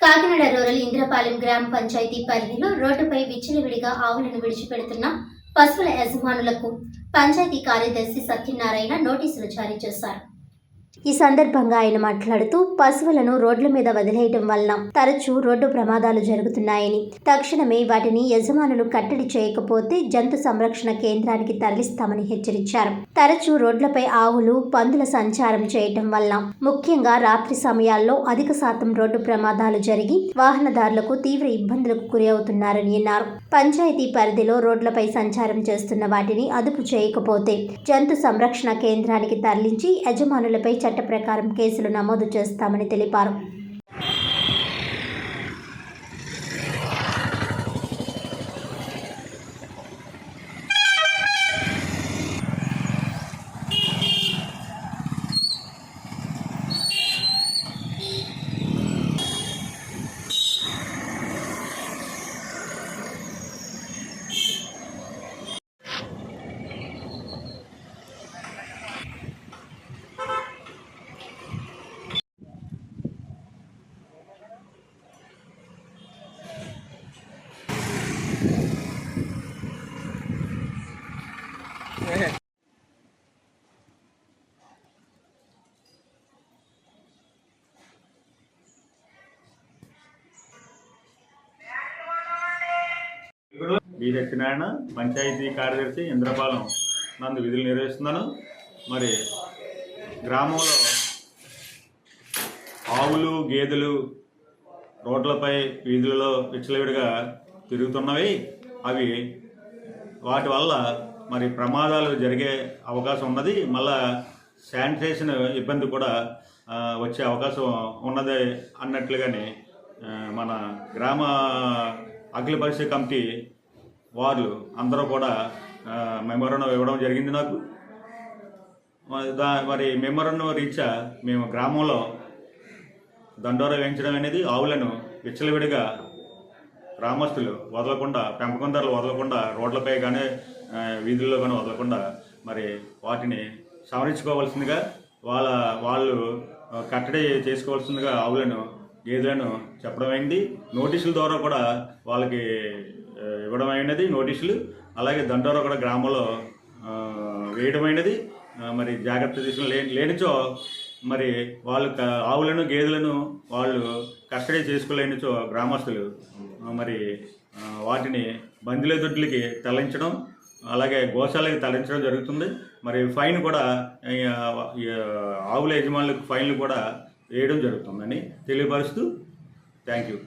Kakinada rural Indrapalem గ్రామ పంచాయతీ పరిధిలో రోడ్డుపై విచ్చలవిడిగా ఆవులను విడిచిపెడుతున్న పశువుల యజమానులకు పంచాయతీ కార్యదర్శి సత్యనారాయణ నోటీసులు జారీ చేశారు. ఈ సందర్భంగా ఆయన మాట్లాడుతూ పశువులను రోడ్ల మీద వదిలేయటం వలన తరచూ రోడ్డు ప్రమాదాలు జరుగుతున్నాయని తక్షణమే వాటిని యజమానులు కట్టడి చేయకపోతే జంతు సంరక్షణ కేంద్రానికి తరలిస్తామని హెచ్చరించారు. తరచూ రోడ్లపై ఆవులు పందుల సంచారం చేయటం వల్ల ముఖ్యంగా రాత్రి సమయాల్లో అధిక శాతం రోడ్డు ప్రమాదాలు జరిగి వాహనదారులకు తీవ్ర ఇబ్బందులకు గురి అవుతున్నారని అన్నారు. పంచాయతీ పరిధిలో రోడ్లపై సంచారం చేస్తున్న వాటిని అదుపు చేయకపోతే జంతు సంరక్షణ కేంద్రానికి తరలించి యజమానులపై చట్ట ప్రకారం కేసులు నమోదు చేస్తామని తెలిపారు. బి సత్యనారాయణ పంచాయతీ కార్యదర్శి ఇంద్రపాలెం నందు విధులు నిర్వహిస్తున్నాను. మరి గ్రామంలో ఆవులు గేదెలు రోడ్లపై వీధులలో విచ్చలవిడిగా తిరుగుతున్నవి. అవి వాటి వల్ల మరి ప్రమాదాలు జరిగే అవకాశం ఉన్నది. మళ్ళా శానిటేషన్ ఇబ్బంది కూడా వచ్చే అవకాశం ఉన్నది అన్నట్లుగానే మన గ్రామ అఖిల పరిషత్ కమిటీ వారు అందరూ కూడా మెమోరం ఇవ్వడం జరిగింది నాకు. దా మరి మెమోరం రీత్యా మేము గ్రామంలో దండోర వేయించడం అనేది ఆవులను విచ్చలవిడిగా గ్రామస్తులు వదలకుండా పెంపకందారులు వదలకుండా రోడ్లపై కానీ వీధుల్లో కానీ వదలకుండా మరి వాటిని సంరక్షించుకోవాల్సిందిగా వాళ్ళ వాళ్ళు కట్టడి చేసుకోవాల్సిందిగా ఆవులను గేదెలను చెప్పడం అయింది. నోటీసుల ద్వారా కూడా వాళ్ళకి ఇవ్వడం అయినది నోటీసులు. అలాగే దండోరా కూడా గ్రామంలో వేయడమైనది మరి జాగ్రత్త తీసుకుని లే లేనిచో మరి వాళ్ళు ఆవులను గేదెలను వాళ్ళు కస్టడీ చేసుకోలేనిచో గ్రామస్తులు మరి వాటిని బందిలే దొడ్లకి తరలించడం అలాగే గోశాలకి తరలించడం జరుగుతుంది. మరి ఫైన్ కూడా ఆవుల యజమానులకు ఫైన్లు కూడా వేయడం జరుగుతుందని తెలియపరుస్తూ థ్యాంక్ యూ.